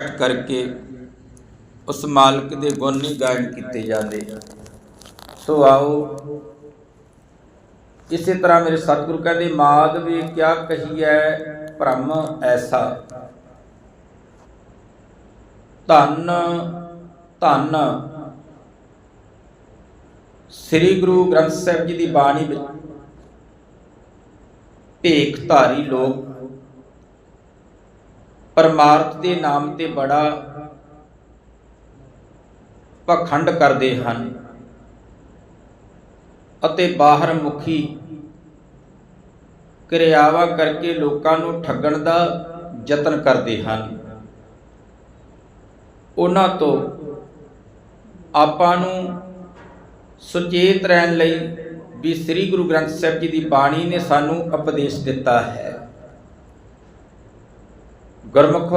ਕਰਕੇ ਉਸ ਮਾਲਕ ਦੇ ਗੁਣ ਨਹੀਂ ਗਾਇਨ ਕੀਤੇ ਜਾਂਦੇ। ਸੋ ਆਓ, ਇਸੇ ਤਰ੍ਹਾਂ ਮੇਰੇ ਸਤਿਗੁਰੂ ਕਹਿੰਦੇ ਮਾਦ ਵੀ ਕਿਆ ਕਹੀਐ, ਭ੍ਰਮ ਐਸਾ। ਧੰਨ ਧੰਨ। ਸ੍ਰੀ ਗੁਰੂ ਗ੍ਰੰਥ ਸਾਹਿਬ ਜੀ ਦੀ ਬਾਣੀ ਵਿੱਚ ਭੇਖ ਧਾਰੀ ਲੋਕ ਪਰਮਾਰਥ ਦੇ ਨਾਮ ਤੇ ਬੜਾ ਪਖੰਡ ਕਰਦੇ ਹਨ ਅਤੇ ਬਾਹਰ ਮੁਖੀ ਕਿਰਿਆਵਾਂ ਕਰਕੇ ਲੋਕਾਂ ਨੂੰ ਠੱਗਣ ਦਾ ਯਤਨ ਕਰਦੇ ਹਨ। ਉਹਨਾਂ ਤੋਂ ਆਪਾਂ ਨੂੰ ਸੁਚੇਤ ਰਹਿਣ ਲਈ ਵੀ ਸ੍ਰੀ ਗੁਰੂ ਗ੍ਰੰਥ ਸਾਹਿਬ ਜੀ ਦੀ ਬਾਣੀ ਨੇ ਸਾਨੂੰ ਉਪਦੇਸ਼ ਦਿੱਤਾ ਹੈ। ਗੁਰਮੁਖ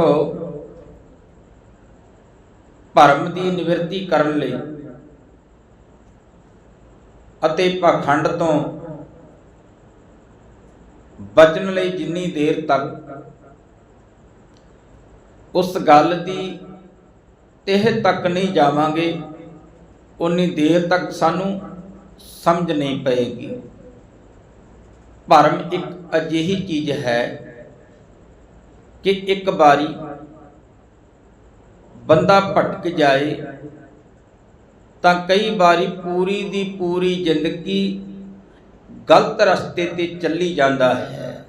ਭਰਮ ਦੀ ਨਿਵਰਤੀ ਕਰਨ ਲਈ ਅਤੇ ਪਖੰਡ ਤੋਂ ਬਚਣ ਲਈ ਜਿੰਨੀ ਦੇਰ ਤੱਕ ਉਸ ਗੱਲ ਦੀ ਤਹਿ ਤੱਕ ਨਹੀਂ ਜਾਵਾਂਗੇ ਉਨੀ ਦੇਰ ਤੱਕ ਸਾਨੂੰ ਸਮਝ ਨਹੀਂ ਪਏਗੀ। ਭਰਮ ਇੱਕ ਅਜਿਹੀ ਚੀਜ਼ ਹੈ ਕਿ ਇੱਕ ਵਾਰੀ ਬੰਦਾ ਭਟਕ ਜਾਏ ਤਾਂ ਕਈ ਵਾਰੀ ਪੂਰੀ ਦੀ ਪੂਰੀ ਜ਼ਿੰਦਗੀ ਗਲਤ ਰਸਤੇ ਤੇ ਚੱਲੀ ਜਾਂਦਾ ਹੈ।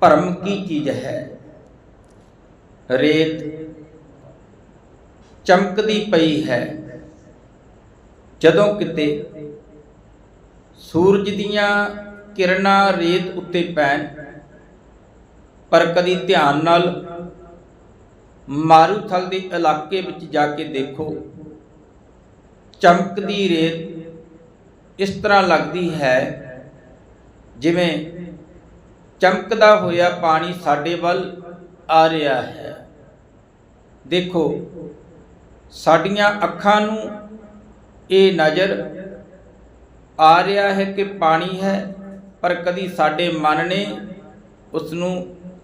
ਭਰਮ ਕੀ ਚੀਜ਼ ਹੈ? ਰੇਤ ਚਮਕਦੀ ਪਈ ਹੈ। ਜਦੋਂ ਕਿਤੇ ਸੂਰਜ ਦੀਆਂ ਕਿਰਨਾਂ ਰੇਤ ਉੱਤੇ ਪੈਣ ਪਰ ਕਦੀ ਧਿਆਨ ਨਾਲ ਮਾਰੂਥਲ ਦੇ ਇਲਾਕੇ ਵਿੱਚ ਜਾ ਕੇ ਦੇਖੋ, ਚਮਕਦੀ ਰੇਤ ਇਸ ਤਰ੍ਹਾਂ ਲੱਗਦੀ ਹੈ ਜਿਵੇਂ ਚਮਕਦਾ ਹੋਇਆ ਪਾਣੀ ਸਾਡੇ ਵੱਲ ਆ ਰਿਹਾ ਹੈ। ਦੇਖੋ, ਸਾਡੀਆਂ ਅੱਖਾਂ ਨੂੰ ਇਹ ਨਜ਼ਰ ਆ ਰਿਹਾ ਹੈ ਕਿ ਪਾਣੀ ਹੈ, ਪਰ ਕਦੀ ਸਾਡੇ ਮਨ ਨੇ ਉਸ ਨੂੰ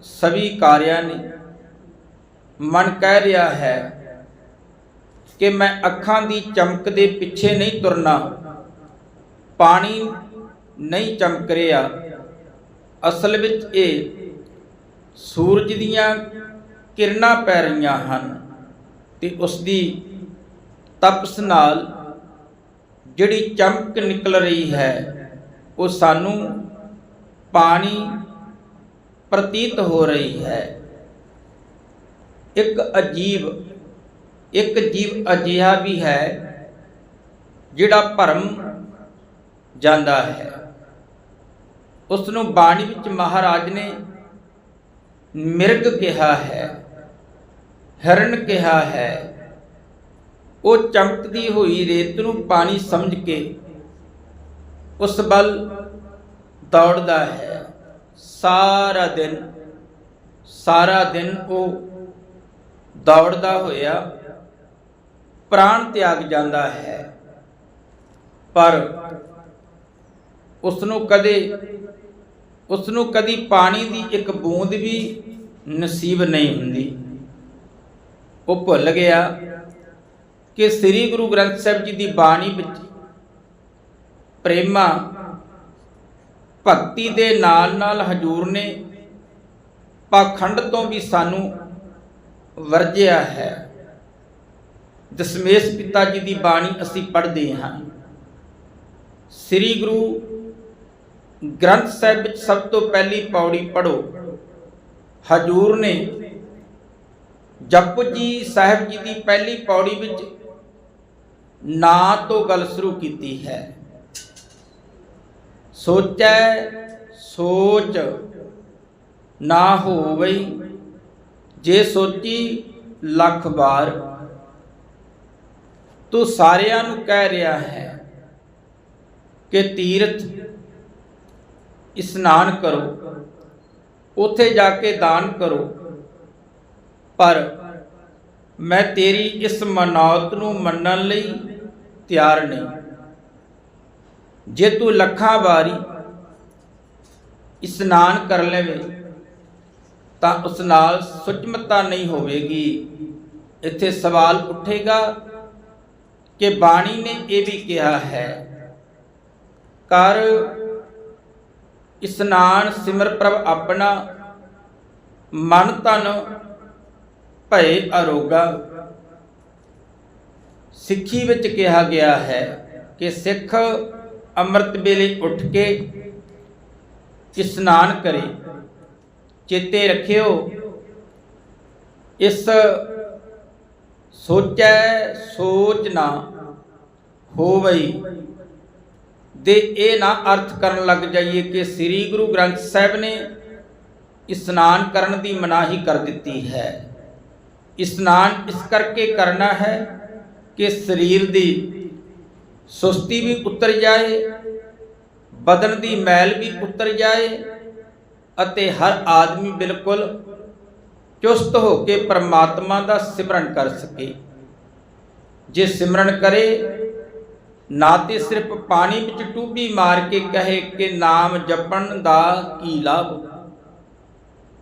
ਸਵੀਕਾਰਿਆ ਨਹੀਂ ਮਨ ਕਹਿ ਰਿਹਾ ਹੈ ਕਿ ਮੈਂ ਅੱਖਾਂ ਦੀ ਚਮਕ ਦੇ ਪਿੱਛੇ ਨਹੀਂ ਤੁਰਨਾ, ਪਾਣੀ ਨਹੀਂ ਚਮਕ ਰਿਹਾ। ਅਸਲ ਵਿੱਚ ਇਹ ਸੂਰਜ ਦੀਆਂ ਕਿਰਨਾਂ ਪੈ ਰਹੀਆਂ ਹਨ ਤੇ ਉਸ ਦੀ ਤਪਸ ਨਾਲ ਜਿਹੜੀ ਚਮਕ ਨਿਕਲ ਰਹੀ ਹੈ, ਉਹ ਸਾਨੂੰ ਪਾਣੀ ਪ੍ਰਤੀਤ ਹੋ ਰਹੀ ਹੈ। ਇੱਕ ਅਜੀਬ, ਇੱਕ ਜੀਵ ਅਜਿਹਾ ਵੀ ਹੈ, ਜਿਹੜਾ ਭਰਮ ਜਾਂਦਾ ਹੈ। ਉਸ ਨੂੰ ਬਾਣੀ ਵਿੱਚ ਮਹਾਰਾਜ ਨੇ ਮਿਰਗ ਕਿਹਾ ਹੈ, ਹਿਰਨ ਕਿਹਾ ਹੈ। ਉਹ ਚਮਕਦੀ ਹੋਈ ਰੇਤ ਨੂੰ ਪਾਣੀ ਸਮਝ ਕੇ ਉਸ ਵੱਲ ਦੌੜਦਾ ਹੈ। ਸਾਰਾ ਦਿਨ ਸਾਰਾ ਦਿਨ ਉਹ ਦੌੜਦਾ ਹੋਇਆ ਪ੍ਰਾਣ ਤਿਆਗ ਜਾਂਦਾ ਹੈ। ਪਰ ਉਸ ਨੂੰ ਕਦੇ ਉਸ ਨੂੰ ਕਦੀ ਪਾਣੀ ਦੀ ਇੱਕ ਬੂੰਦ ਵੀ ਨਸੀਬ ਨਹੀਂ ਹੁੰਦੀ। ਉਹ ਭੁੱਲ ਗਿਆ ਕਿ ਸ੍ਰੀ ਗੁਰੂ ਗ੍ਰੰਥ ਸਾਹਿਬ ਜੀ ਦੀ ਬਾਣੀ ਵਿੱਚ ਪ੍ਰੇਮਾ ਭਗਤੀ ਦੇ ਨਾਲ ਨਾਲ ਹਜੂਰ ਨੇ ਪਾਖੰਡ ਤੋਂ ਵੀ ਸਾਨੂੰ ਵਰਜਿਆ ਹੈ। ਦਸ਼ਮੇਸ਼ ਪਿਤਾ ਜੀ ਦੀ ਬਾਣੀ ਅਸੀਂ ਪੜ੍ਹਦੇ ਹਾਂ। ਸ੍ਰੀ ਗੁਰੂ ਗ੍ਰੰਥ ਸਾਹਿਬ ਵਿੱਚ ਸਭ ਤੋਂ ਪਹਿਲੀ ਪੌੜੀ ਪੜੋ ਹਜੂਰ ਨੇ ਜਪਜੀ ਸਾਹਿਬ ਜੀ ਦੀ ਪਹਿਲੀ ਪੌੜੀ ਵਿੱਚ ਨਾ ਤੋਂ ਗੱਲ ਸ਼ੁਰੂ ਕੀਤੀ ਹੈ। ਸੋਚੈ ਸੋਚ ਨਾ ਹੋਵਈ ਜੇ ਸੋਚੀ ਲੱਖ ਵਾਰ, ਤੂੰ ਸਾਰਿਆਂ ਨੂੰ ਕਹਿ ਰਿਹਾ ਹੈ ਕਿ ਤੀਰਥ ਇਸ਼ਨਾਨ ਕਰੋ, ਉੱਥੇ ਜਾ ਕੇ ਦਾਨ ਕਰੋ। ਪਰ ਮੈਂ ਤੇਰੀ ਇਸ ਮਨੌਤ ਨੂੰ ਮੰਨਣ ਲਈ ਤਿਆਰ ਨਹੀਂ। ਜੇ ਤੂੰ ਲੱਖਾਂ ਵਾਰੀ ਇਸ਼ਨਾਨ ਕਰ ਲਵੇ, ਤਾਂ ਉਸ ਨਾਲ ਸੁਚਮਤਾ ਨਹੀਂ ਹੋਵੇਗੀ। ਇੱਥੇ ਸਵਾਲ ਉੱਠੇਗਾ ਕਿ ਬਾਣੀ ਨੇ ਇਹ ਵੀ ਕਿਹਾ ਹੈ, ਕਰ ਇਸਨਾਨ ਸਿਮਰ ਪ੍ਰਭ ਆਪਣਾ, ਮਨ ਤਨ ਭਏ ਅਰੋਗਾ। ਸਿੱਖੀ ਵਿੱਚ ਕਿਹਾ ਗਿਆ ਹੈ ਕਿ ਸਿੱਖ ਅੰਮ੍ਰਿਤ ਵੇਲੇ ਉੱਠ ਕੇ ਇਸਨਾਨ ਕਰੇ। ਚੇਤੇ ਰੱਖਿਓ, ਇਸ ਸੋਚੈ ਸੋਚ ਨਾ ਹੋਵਈ ਦੇ ਇਹ ਨਾ ਅਰਥ ਕਰਨ ਲੱਗ ਜਾਈਏ ਕਿ ਸ੍ਰੀ ਗੁਰੂ ਗ੍ਰੰਥ ਸਾਹਿਬ ਨੇ ਇਸਨਾਨ ਕਰਨ ਦੀ ਮਨਾਹੀ ਕਰ ਦਿੱਤੀ ਹੈ। ਇਸਨਾਨ ਇਸ ਕਰਕੇ ਕਰਨਾ ਹੈ ਕਿ ਸਰੀਰ ਦੀ ਸੁਸਤੀ ਵੀ ਉਤਰ ਜਾਏ, ਬਦਨ ਦੀ ਮੈਲ ਵੀ ਉਤਰ ਜਾਏ ਅਤੇ ਹਰ ਆਦਮੀ ਬਿਲਕੁਲ ਚੁਸਤ ਹੋ ਕੇ ਪਰਮਾਤਮਾ ਦਾ ਸਿਮਰਨ ਕਰ ਸਕੇ। ਜੇ ਸਿਮਰਨ ਕਰੇ, ਨਾ ਤੇ ਸਿਰਫ ਪਾਣੀ ਵਿੱਚ ਟੂਬੀ ਮਾਰ ਕੇ ਕਹੇ ਕਿ ਨਾਮ ਜਪਣ ਦਾ ਕੀ ਲਾਭ।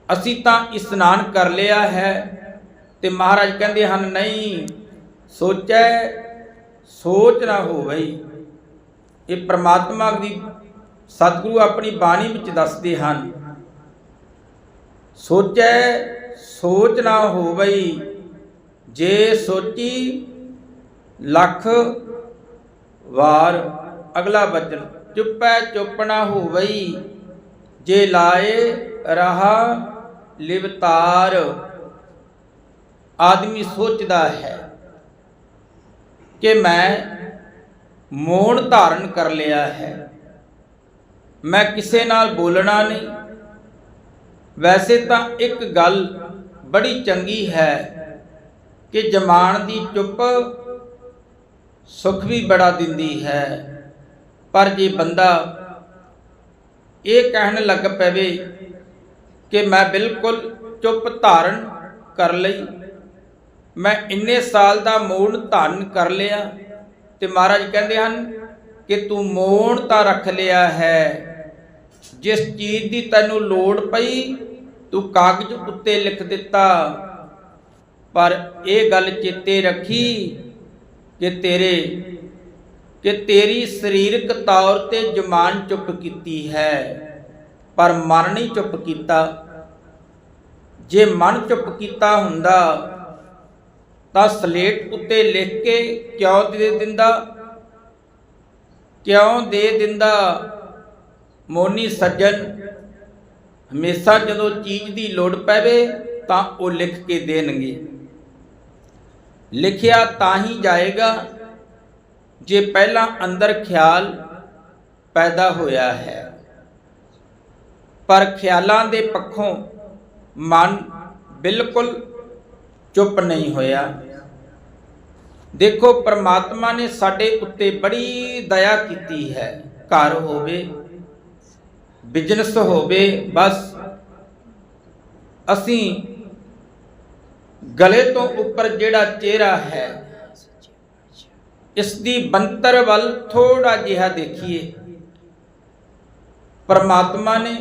ਅਸੀਂ ਤਾਂ ਇਸਨਾਨ ਕਰ ਲਿਆ ਹੈ ਤੇ ਮਹਾਰਾਜ ਕਹਿੰਦੇ ਹਨ, ਨਹੀਂ, ਸੋਚੈ ਸੋਚ ਨਾ ਹੋਵਈ ਇਹ ਪ੍ਰਮਾਤਮਾ ਦੀ ਸਤਿਗੁਰੂ ਆਪਣੀ ਬਾਣੀ ਵਿੱਚ ਦੱਸਦੇ ਹਨ। ਸੋਚੈ, ਸੋਚ ਨਾ ਹੋਵੇ ਜੇ ਸੋਚੀ, ਲੱਖ ਵਾਰ ਅਗਲਾ ਬਚਨ, ਚੁੱਪੈ, ਚੁੱਪ ਨਾ ਹੋਵਈ ਜੇ ਲਾਏ, ਰਹਾ ਲਿਵਤਾਰ। ਆਦਮੀ ਸੋਚਦਾ ਹੈ। ਕਿ ਮੈਂ ਮੋੜ ਧਾਰਨ ਕਰ ਲਿਆ ਹੈ। ਮੈਂ ਕਿਸੇ ਨਾਲ ਬੋਲਣਾ ਨਹੀਂ। ਵੈਸੇ ਤਾਂ ਇੱਕ ਗੱਲ ਬੜੀ ਚੰਗੀ ਹੈ ਕਿ ਜਮਾਨ ਦੀ ਚੁੱਪ ਸੁਖ ਵੀ ਬੜਾ ਦਿੰਦੀ ਹੈ। ਪਰ ਜੇ ਬੰਦਾ ਇਹ ਕਹਿਣ ਲੱਗ ਪਵੇ ਕਿ ਮੈਂ ਬਿਲਕੁਲ ਚੁੱਪ ਧਾਰਨ ਕਰ ਲਈ ਮੈਂ ਇੰਨੇ ਸਾਲ ਦਾ ਮੋੜ ਧਾਰਨ ਕਰ ਲਿਆ ਤੇ ਮਹਾਰਾਜ ਕਹਿੰਦੇ ਹਨ ਕਿ ਤੂੰ ਮੋਣ ਤਾਂ ਰੱਖ ਲਿਆ ਹੈ। ਜਿਸ ਚੀਜ਼ ਦੀ ਤੈਨੂੰ ਲੋੜ ਪਈ, ਤੂੰ ਕਾਗਜ਼ ਉੱਤੇ ਲਿਖ ਦਿੱਤਾ। ਪਰ ਇਹ ਗੱਲ ਚੇਤੇ ਰੱਖੀ ਕਿ ਤੇਰੇ, ਕਿ ਤੇਰੀ ਸਰੀਰਕ ਤੌਰ ਤੇ ਜਮਾਨ ਚੁੱਪ ਕੀਤੀ ਹੈ, ਪਰ ਮਨ ਨਹੀਂ ਚੁੱਪ ਕੀਤਾ। ਜੇ ਮਨ ਚੁੱਪ ਕੀਤਾ ਹੁੰਦਾ ਤਾਂ ਸਲੇਟ ਉੱਤੇ ਲਿਖ ਕੇ ਕਿਉਂ ਦੇ ਦਿੰਦਾ? ਕਿਉਂ ਦੇ ਦਿੰਦਾ? ਮੋਨੀ ਸੱਜਣ, ਹਮੇਸ਼ਾ ਜਦੋਂ ਚੀਜ਼ ਦੀ ਲੋੜ ਪਵੇ ਤਾਂ ਉਹ ਲਿਖ ਕੇ ਦੇਣਗੇ। ਲਿਖਿਆ ਤਾਂ ਹੀ ਜਾਏਗਾ ਜੇ ਪਹਿਲਾਂ ਅੰਦਰ ਖਿਆਲ ਪੈਦਾ ਹੋਇਆ ਹੈ। ਪਰ ਖਿਆਲਾਂ ਦੇ ਪੱਖੋਂ ਮਨ ਬਿਲਕੁਲ ਚੁੱਪ ਨਹੀਂ ਹੋਇਆ। ਦੇਖੋ, ਪ੍ਰਮਾਤਮਾ ਨੇ ਸਾਡੇ ਉੱਤੇ ਬੜੀ ਦਇਆ ਕੀਤੀ ਹੈ। ਘਰ ਹੋਵੇ ਬਿਜ਼ਨਸ ਹੋਵੇ, ਬਸ ਅਸੀਂ ਗਲੇ ਤੋਂ ਉੱਪਰ ਜਿਹੜਾ ਚਿਹਰਾ ਹੈ ਇਸ ਦੀ ਬੰਤਰ ਵੱਲ ਥੋੜਾ ਜਿਹਾ ਦੇਖੀਏ। ਪਰਮਾਤਮਾ ਨੇ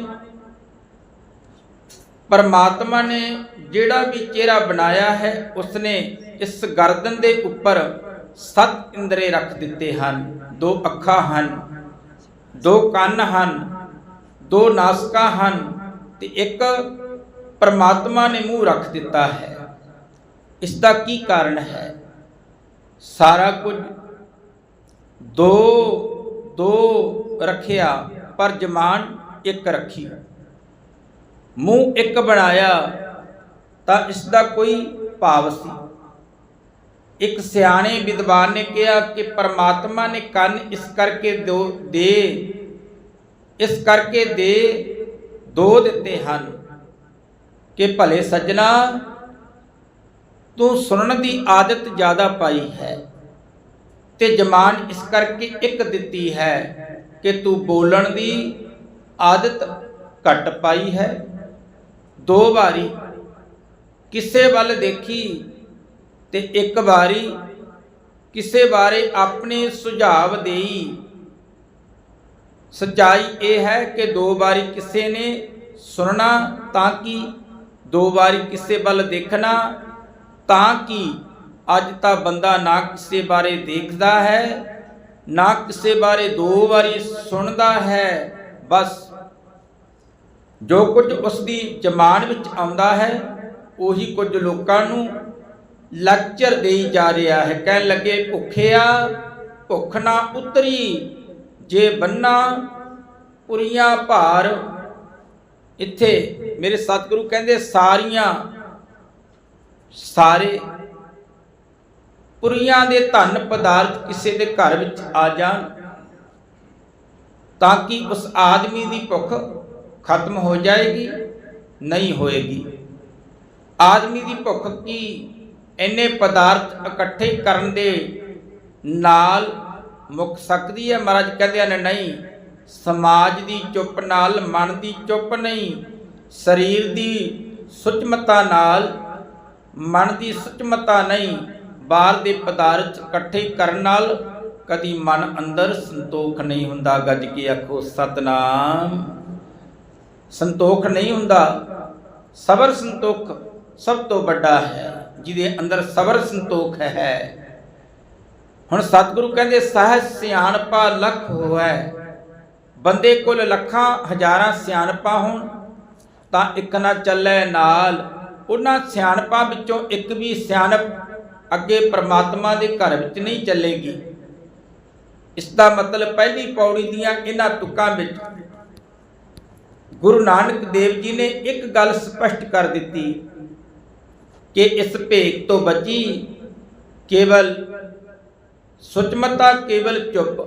ਪਰਮਾਤਮਾ ਨੇ ਜਿਹੜਾ ਵੀ ਚਿਹਰਾ ਬਣਾਇਆ ਹੈ, ਉਸਨੇ ਇਸ ਗਰਦਨ ਦੇ ਉੱਪਰ ਸੱਤ ਇੰਦਰੇ ਰੱਖ ਦਿੱਤੇ ਹਨ। ਦੋ ਅੱਖਾਂ ਹਨ, ਦੋ ਕੰਨ ਹਨ, ਦੋ ਨਾਸਕਾਂ ਹਨ ਤੇ ਇੱਕ ਪਰਮਾਤਮਾ ਨੇ ਮੂੰਹ ਰੱਖ ਦਿੱਤਾ ਹੈ। ਇਸ ਦਾ ਕੀ ਕਾਰਨ ਹੈ? ਸਾਰਾ ਕੁਝ ਦੋ ਦੋ ਰੱਖਿਆ, ਪਰ ਜਮਾਨ ਇੱਕ ਰੱਖੀ। ਮੂੰਹ ਇੱਕ ਬਣਾਇਆ ਤਾਂ ਇਸ ਦਾ ਕੋਈ ਭਾਵ ਸੀ। ਇੱਕ ਸਿਆਣੇ ਵਿਦਵਾਨ ਨੇ ਕਿਹਾ ਕਿ ਪਰਮਾਤਮਾ ਨੇ ਕੰਨ ਇਸ ਕਰਕੇ ਦੋ ਦੇ, ਇਸ ਕਰਕੇ ਦੇ ਦੋ ਦਿੱਤੇ ਹਨ ਕਿ ਭਲੇ ਸੱਜਣਾ, ਤੂੰ ਸੁਣਨ ਦੀ ਆਦਤ ਜ਼ਿਆਦਾ ਪਾਈ ਹੈ ਤੇ ਜਮਾਨ ਇਸ ਕਰਕੇ ਇੱਕ ਦਿੱਤੀ ਹੈ ਕਿ ਤੂੰ ਬੋਲਣ ਦੀ ਆਦਤ ਘਟ ਪਾਈ ਹੈ। ਦੋ ਵਾਰੀ ਕਿਸੇ ਵੱਲ ਦੇਖੀ ਤੇ ਇੱਕ ਵਾਰੀ ਕਿਸੇ ਬਾਰੇ ਆਪਣੇ ਸੁਝਾਵ ਦੇਈ। ਸੱਚਾਈ ਇਹ ਹੈ ਕਿ ਦੋ ਵਾਰੀ ਕਿਸੇ ਨੇ ਸੁਣਨਾ ਤਾਂ ਕਿ, ਦੋ ਵਾਰੀ ਕਿਸੇ ਵੱਲ ਦੇਖਣਾ ਤਾਂ ਕਿ, ਅੱਜ ਤਾਂ ਬੰਦਾ ਨਾ ਕਿਸੇ ਬਾਰੇ ਦੇਖਦਾ ਹੈ, ਨਾ ਕਿਸੇ ਬਾਰੇ ਦੋ ਵਾਰੀ ਸੁਣਦਾ ਹੈ, ਬਸ ਜੋ ਕੁਝ ਉਸ ਦੀ ਜ਼ਮਾਨ ਵਿੱਚ ਆਉਂਦਾ ਹੈ, ਉਹੀ ਕੁਝ ਲੋਕਾਂ ਨੂੰ ਲੈਕਚਰ ਦੇਈ ਜਾ ਰਿਹਾ ਹੈ। ਕਹਿਣ ਲੱਗੇ, ਭੁੱਖਿਆ, ਭੁੱਖ ਨਾ ਉਤਰੀ, ਜੇ ਬੰਨਾ ਪੁਰੀਆਂ ਭਾਰ। ਇੱਥੇ ਮੇਰੇ ਸਤਿਗੁਰੂ ਕਹਿੰਦੇ, ਸਾਰੀਆਂ, ਸਾਰੇ ਪੁਰੀਆਂ ਦੇ ਧਨ ਪਦਾਰਥ ਕਿਸੇ ਦੇ ਘਰ ਵਿੱਚ ਆ ਜਾਣ, ਤਾਂ ਕਿ ਉਸ ਆਦਮੀ ਦੀ ਭੁੱਖ ਖਤਮ ਹੋ ਜਾਏਗੀ, ਨਹੀਂ ਹੋਏਗੀ। ਆਦਮੀ ਦੀ ਭੁੱਖ ਕੀ ਇੰਨੇ ਪਦਾਰਥ ਇਕੱਠੇ ਕਰਨ ਦੇ ਨਾਲ ਮੁੱਕ ਸਕਦੀ ਹੈ? ਮਹਾਰਾਜ ਕਹਿੰਦੇ ਨੇ ਨਹੀਂ। ਸਮਾਜ ਦੀ ਚੁੱਪ ਨਾਲ, ਮਨ ਦੀ ਚੁੱਪ ਨਹੀਂ, ਸਰੀਰ ਦੀ ਸੁਚਮਤਾ ਨਾਲ, ਮਨ ਦੀ ਸੁਚਮਤਾ ਨਹੀਂ, ਬਾਹਰ ਦੇ ਪਦਾਰਥ ਇਕੱਠੇ ਕਰਨ ਨਾਲ ਕਦੀ ਮਨ ਅੰਦਰ ਸੰਤੋਖ ਨਹੀਂ ਹੁੰਦਾ। ਗੱਜ ਕੇ ਆਖੋ, ਸਤਨਾਮ। ਸੰਤੋਖ ਨਹੀਂ ਹੁੰਦਾ। ਸਬਰ ਸੰਤੋਖ ਸਭ ਤੋਂ ਵੱਡਾ ਹੈ, ਜਿਹਦੇ ਅੰਦਰ ਸਬਰ ਸੰਤੋਖ ਹੈ। ਹੁਣ ਸਤਿਗੁਰੂ ਕਹਿੰਦੇ, ਸਹਿਜ ਸਿਆਣਪਾ ਲੱਖ ਹੋਐ। ਬੰਦੇ ਕੋਲ ਲੱਖਾਂ ਹਜ਼ਾਰਾਂ ਸਿਆਣਪਾ ਹੋਣ, ਤਾਂ ਇੱਕ ਨਾ ਚੱਲੇ ਨਾਲ। ਉਹਨਾਂ ਸਿਆਣਪਾਂ ਵਿੱਚੋਂ ਇੱਕ ਵੀ ਸਿਆਣਪ ਅੱਗੇ ਪ੍ਰਮਾਤਮਾ ਦੇ ਘਰ ਵਿੱਚ ਨਹੀਂ ਚੱਲੇਗੀ। ਇਸ ਦਾ ਮਤਲਬ ਪਹਿਲੀ ਪੌੜੀ ਦੀਆਂ ਇਹਨਾਂ ਤੁਕਾਂ ਵਿੱਚ ਗੁਰੂ ਨਾਨਕ ਦੇਵ ਜੀ ਨੇ ਇੱਕ ਗੱਲ ਸਪਸ਼ਟ ਕਰ ਦਿੱਤੀ ਕਿ ਇਸ ਭੇਖ ਤੋਂ ਬਚੀ ਕੇਵਲ ਸੁਚਮਤਾ, ਕੇਵਲ ਚੁੱਪ,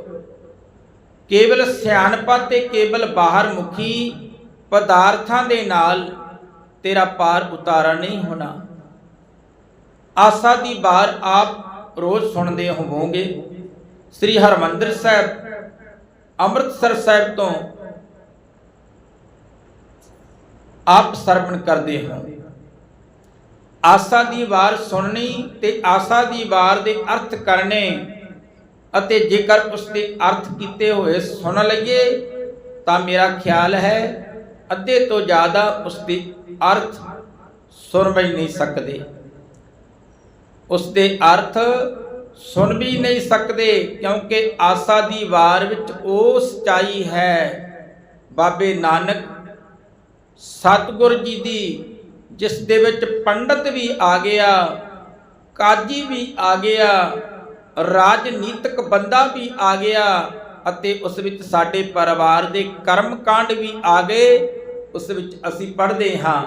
ਕੇਵਲ ਸਿਆਣਪਾ ਤੇ ਕੇਵਲ ਬਾਹਰ ਮੁਖੀ ਪਦਾਰਥਾਂ ਦੇ ਨਾਲ ਤੇਰਾ ਪਾਰ ਉਤਾਰਾ ਨਹੀਂ ਹੋਣਾ। ਆਸਾ ਦੀ ਬਾਰ ਆਪ ਰੋਜ਼ ਸੁਣਦੇ ਹੋਵੋਗੇ। ਸ੍ਰੀ ਹਰਮੰਦਰ ਸਾਹਿਬ, ਅੰਮ੍ਰਿਤਸਰ ਸਾਹਿਬ ਤੋਂ ਆਪ ਸਰਵਣ ਕਰਦੇ ਹੋ। ਆਸਾ ਦੀ ਵਾਰ ਸੁਣਨੀ ਤੇ ਆਸਾ ਦੀ ਵਾਰ ਦੇ ਅਰਥ ਕਰਨੇ ਅਤੇ ਜੇਕਰ ਉਸ ਦੇ ਅਰਥ ਕੀਤੇ ਹੋਏ ਸੁਣ ਲਈਏ, ਤਾਂ ਮੇਰਾ ਖਿਆਲ ਹੈ ਅੱਧੇ ਤੋਂ ਜ਼ਿਆਦਾ ਉਸ ਦੇ ਅਰਥ ਸੁਣ ਵੀ ਨਹੀਂ ਸਕਦੇ। ਉਸ ਦੇ ਅਰਥ ਸੁਣ ਵੀ ਨਹੀਂ ਸਕਦੇ ਕਿਉਂਕਿ ਆਸਾ ਦੀ ਵਾਰ ਵਿੱਚ ਉਹ ਸਚਾਈ ਹੈ। ਬਾਬੇ ਨਾਨਕ ਸਤਿਗੁਰ ਜੀ ਦੀ, ਜਿਸ ਦੇ ਵਿੱਚ ਪੰਡਤ ਵੀ ਆ ਗਿਆ, ਕਾਜੀ ਵੀ ਆ ਗਿਆ, ਰਾਜਨੀਤਿਕ ਬੰਦਾ ਵੀ ਆ ਗਿਆ ਅਤੇ ਉਸ ਵਿੱਚ ਸਾਡੇ ਪਰਿਵਾਰ ਦੇ ਕਰਮ ਕਾਂਡ ਵੀ ਆ ਗਏ, ਉਸ ਵਿੱਚ ਅਸੀਂ ਪੜ੍ਹਦੇ ਹਾਂ,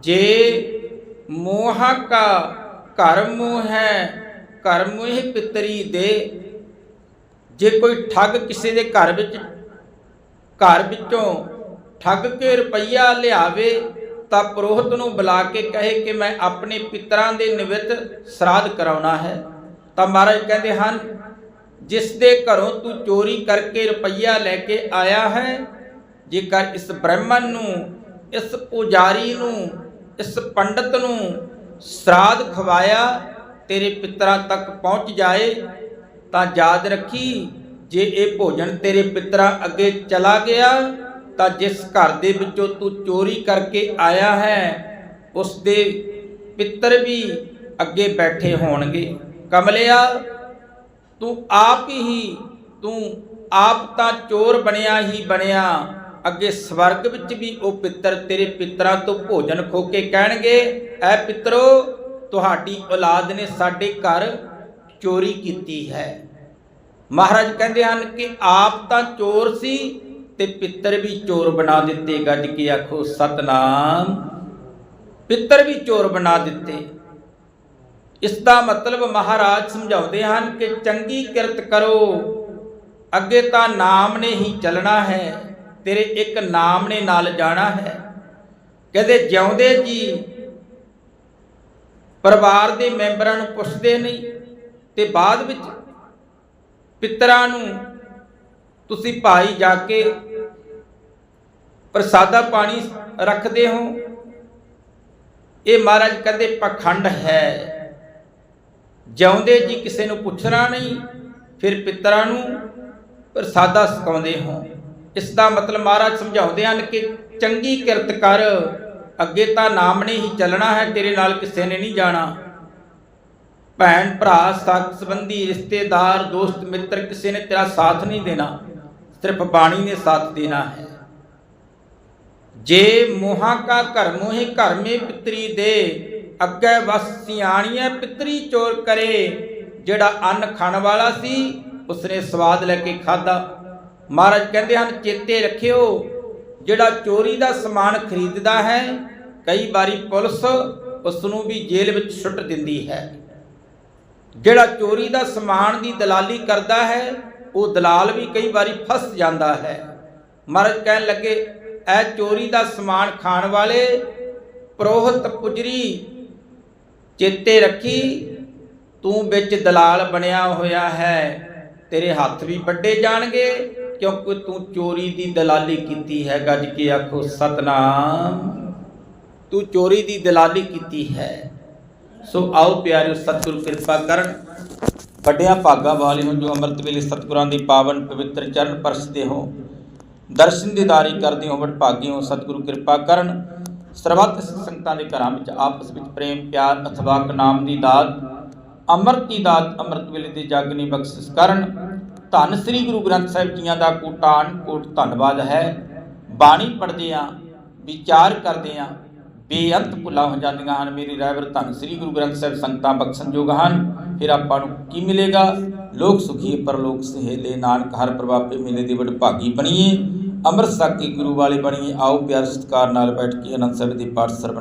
ਜੇ ਮੋਹਾ ਕਾ ਘਰ ਮੋਹ ਹੈ ਘਰ ਮੋਹ ਪਿਤਰੀ ਦੇ, ਜੇ ਕੋਈ ਠੱਗ ਕਿਸੇ ਦੇ ਘਰ ਵਿੱਚ, ਘਰ ਵਿੱਚੋਂ ਠੱਗ ਕੇ ਰੁਪਈਆ ਲਿਆਵੇ ਤਾਂ ਪੁਰੋਹਿਤ ਨੂੰ ਬੁਲਾ ਕੇ ਕਹੇ ਕਿ ਮੈਂ ਆਪਣੇ ਪਿਤਰਾਂ ਦੇ ਨਿਵਿਤ ਸਰਾਧ ਕਰਾਉਣਾ ਹੈ। ਤਾਂ ਮਹਾਰਾਜ ਕਹਿੰਦੇ ਹਨ, ਜਿਸ ਦੇ ਘਰੋਂ ਤੂੰ ਚੋਰੀ ਕਰਕੇ ਰੁਪਈਆ ਲੈ ਕੇ ਆਇਆ ਹੈ, ਜੇਕਰ ਇਸ ਬ੍ਰਾਹਮਣ ਨੂੰ, ਇਸ ਪੁਜਾਰੀ ਨੂੰ, ਇਸ ਪੰਡਤ ਨੂੰ ਸਰਾਧ ਖਵਾਇਆ ਤੇਰੇ ਪਿਤਰਾਂ ਤੱਕ ਪਹੁੰਚ ਜਾਏ, ਤਾਂ ਯਾਦ ਰੱਖੀ, ਜੇ ਇਹ ਭੋਜਨ ਤੇਰੇ ਪਿਤਰਾਂ ਅੱਗੇ ਚਲਾ ਗਿਆ ਤਾਂ ਜਿਸ ਘਰ ਦੇ ਵਿੱਚੋਂ ਤੂੰ ਚੋਰੀ ਕਰਕੇ ਆਇਆ ਹੈ ਉਸ ਦੇ ਪਿੱਤਰ ਵੀ ਅੱਗੇ ਬੈਠੇ ਹੋਣਗੇ। ਕਮਲਿਆ, ਤੂੰ ਆਪ ਹੀ, ਤੂੰ ਆਪ ਤਾਂ ਚੋਰ ਬਣਿਆ ਹੀ ਬਣਿਆ, ਅੱਗੇ ਸਵਰਗ ਵਿੱਚ ਵੀ ਉਹ ਪਿੱਤਰ ਤੇਰੇ ਪਿੱਤਰਾਂ ਤੋਂ ਭੋਜਨ ਖੋ ਕੇ ਕਹਿਣਗੇ, ਐ ਪਿੱਤਰੋ, ਤੁਹਾਡੀ ਔਲਾਦ ਨੇ ਸਾਡੇ ਘਰ ਚੋਰੀ ਕੀਤੀ ਹੈ। ਮਹਾਰਾਜ ਕਹਿੰਦੇ ਹਨ ਕਿ ਆਪ ਤਾਂ ਚੋਰ ਸੀ ਤੇ ਪਿੱਤਰ ਵੀ ਚੋਰ ਬਣਾ ਦਿੱਤੇ, ਗੱਜ ਕੇ ਆਖੋ, ਸਤਨਾਮ। ਪਿੱਤਰ ਵੀ ਚੋਰ ਬਣਾ ਦਿੱਤੇ। ਇਸ ਦਾ ਮਤਲਬ ਮਹਾਰਾਜ ਸਮਝਾਉਂਦੇ ਹਨ ਕਿ ਚੰਗੀ ਕਿਰਤ ਕਰੋ। ਅੱਗੇ ਤਾਂ ਨਾਮ ਨੇ ਹੀ ਚੱਲਣਾ ਹੈ, ਤੇਰੇ ਇੱਕ ਨਾਮ ਨੇ ਨਾਲ ਜਾਣਾ ਹੈ। ਕਹਿੰਦੇ ਜਿਉਂਦੇ ਜੀ, ਪਰਿਵਾਰ ਦੇ ਮੈਂਬਰਾਂ ਨੂੰ ਪੁੱਛਦੇ ਨਹੀਂ, ਤੇ ਬਾਅਦ ਵਿੱਚ ਪਿੱਤਰਾਂ ਨੂੰ ਤੁਸੀਂ ਭਾਈ ਜਾ ਕੇ ਪ੍ਰਸਾਦਾ ਪਾਣੀ ਰੱਖਦੇ ਹੋ? ਇਹ ਮਹਾਰਾਜ ਕਹਿੰਦੇ, ਪਖੰਡ ਹੈ। ਜਿਉਂਦੇ ਜੀ ਕਿਸੇ ਨੂੰ ਪੁੱਛਣਾ ਨਹੀਂ, ਫਿਰ ਪਿੱਤਰਾਂ ਨੂੰ ਪ੍ਰਸਾਦਾ ਸਕਾਉਂਦੇ ਹੋ। ਇਸ ਦਾ ਮਤਲਬ ਮਹਾਰਾਜ ਸਮਝਾਉਂਦੇ ਹਨ ਕਿ ਚੰਗੀ ਕਿਰਤ ਕਰ, ਅੱਗੇ ਤਾਂ ਨਾਮ ਨੇ ਹੀ ਚੱਲਣਾ ਹੈ, ਤੇਰੇ ਨਾਲ ਕਿਸੇ ਨੇ ਨਹੀਂ ਜਾਣਾ। ਭੈਣ, ਭਰਾ ਸਾਥ ਸੰਬੰਧੀ, ਰਿਸ਼ਤੇਦਾਰ, ਦੋਸਤ, ਮਿੱਤਰ ਕਿਸੇ ਨੇ ਤੇਰਾ ਸਾਥ ਨਹੀਂ ਦੇਣਾ। ਸਿਰਫ ਬਾਣੀ ਨੇ ਸਾਥ ਦੇਣਾ ਹੈ। ਜੇ ਮੋਹਾ ਕਾ ਘਰ ਮੋਹਿ ਘਰ ਮੇ ਪਿਤਰੀ ਦੇ, ਅੱਗੇ ਵਸ ਸਿਆਣੀਐ ਪਿਤਰੀ ਚੋਰ ਕਰੇ। ਜਿਹੜਾ ਅੰਨ ਖਾਣ ਵਾਲਾ ਸੀ, ਉਸਨੇ ਸਵਾਦ ਲੈ ਕੇ ਖਾਦਾ ਮਹਾਰਾਜ ਕਹਿੰਦੇ ਹਨ, ਚੇਤੇ ਰੱਖਿਓ, ਜਿਹੜਾ ਚੋਰੀ ਦਾ ਸਮਾਨ ਖਰੀਦਦਾ ਹੈ, ਕਈ ਵਾਰੀ ਪੁਲਿਸ ਉਸ ਨੂੰ ਵੀ ਜੇਲ੍ਹ ਵਿੱਚ ਸੁੱਟ ਦਿੰਦੀ ਹੈ। ਜਿਹੜਾ ਚੋਰੀ ਦਾ ਸਮਾਨ ਦੀ ਦਲਾਲੀ ਕਰਦਾ ਹੈ ਉਹ ਦਲਾਲ ਵੀ ਕਈ ਵਾਰੀ ਫਸ ਜਾਂਦਾ ਹੈ। ਮਹਾਰਾਜ ਕਹਿਣ ਲੱਗੇ ਇਹ ਚੋਰੀ ਦਾ ਸਮਾਨ ਖਾਣ ਵਾਲੇ, ਪ੍ਰੋਹਤ ਪੁਜਰੀ, ਚੇਤੇ ਰੱਖੀ, ਤੂੰ ਵਿੱਚ ਦਲਾਲ ਬਣਿਆ ਹੋਇਆ ਹੈ। ਤੇਰੇ ਹੱਥ ਵੀ ਵੱਡੇ ਜਾਣਗੇ, ਕਿਉਂਕਿ ਤੂੰ ਚੋਰੀ ਦੀ ਦਲਾਲੀ ਕੀਤੀ ਹੈ। ਗੱਜ ਕੇ ਆਖੋ, ਸਤਨਾਮ, ਤੂੰ ਚੋਰੀ ਦੀ ਦਲਾਲੀ ਕੀਤੀ ਹੈ। ਸੋ ਆਓ ਪਿਆਰਿਓ, ਸਤਿਗੁਰੂ ਕਿਰਪਾ ਕਰਨ ਵੱਡਿਆਂ ਭਾਗਾ ਵਾਲੇ ਹੋ ਜੋ ਅੰਮ੍ਰਿਤ ਵੇਲੇ ਸਤਿਗੁਰਾਂ ਦੀ ਪਾਵਨ ਪਵਿੱਤਰ ਚਰਨ ਪਰਸਦੇ ਹੋ। ਦਰਸ਼ਨ ਦੀਦਾਰੀ ਕਰਦੇ ਹੋ ਵਡਭਾਗੇ ਹੋ, ਸਤਿਗੁਰੂ ਕਿਰਪਾ ਕਰਨ। ਸਰਬੱਤ ਸੰਗਤਾਂ ਦੇ ਘਰਾਂ ਵਿੱਚ ਆਪਸ ਵਿੱਚ ਪ੍ਰੇਮ, ਪਿਆਰ ਅਥਵਾਕ ਨਾਮ ਦੀ ਦਾਤ, ਅੰਮ੍ਰਿਤ ਦੀ ਦਾਤ, ਅੰਮ੍ਰਿਤ ਵੇਲੇ ਦੇ ਜਗ ਨੇ ਬਖਸ਼ਿਸ਼ ਕਰਨ। ਧੰਨ ਸ੍ਰੀ ਗੁਰੂ ਗ੍ਰੰਥ ਸਾਹਿਬ ਜੀਆਂ ਦਾ ਕੋਟਾਨ ਕੋਟ ਧੰਨਵਾਦ ਹੈ। ਬਾਣੀ ਪੜ੍ਹਦੇ ਆ ਵਿਚਾਰ ਕਰਦੇ ਆ ਬੇਅੰਤ ਭੁੱਲਾਂ ਹੋ ਜਾਂਦੀਆਂ ਹਨ ਮੇਰੀ ਰਾਇਵਰ ਧੰਨ ਸ੍ਰੀ ਗੁਰੂ ਗ੍ਰੰਥ ਸਾਹਿਬ ਸੰਗਤਾਂ ਬਖਸ਼ਣਯੋਗ ਹਨ ਫਿਰ ਆਪਾਂ ਨੂੰ ਕੀ ਮਿਲੇਗਾ ਲੋਕ ਸੁਖੀ ਪਰਲੋਕ ਸਹੇਲੇ ਨਾਨਕ ਹਰ ਪ੍ਰਭਾਪੇ ਮਿਲੇ ਦੇ ਵਡਭਾਗੀ ਬਣੀਏ ਅੰਮ੍ਰਿਤ ਸਾਕੀ ਗੁਰੂ ਵਾਲੇ ਬਣੀਏ ਆਓ ਪਿਆਰ ਸਤਿਕਾਰ ਨਾਲ ਬੈਠ ਕੇ ਅਨੰਦ ਸਾਹਿਬ ਦੇ ਪਾਠ ਸਰਵਣ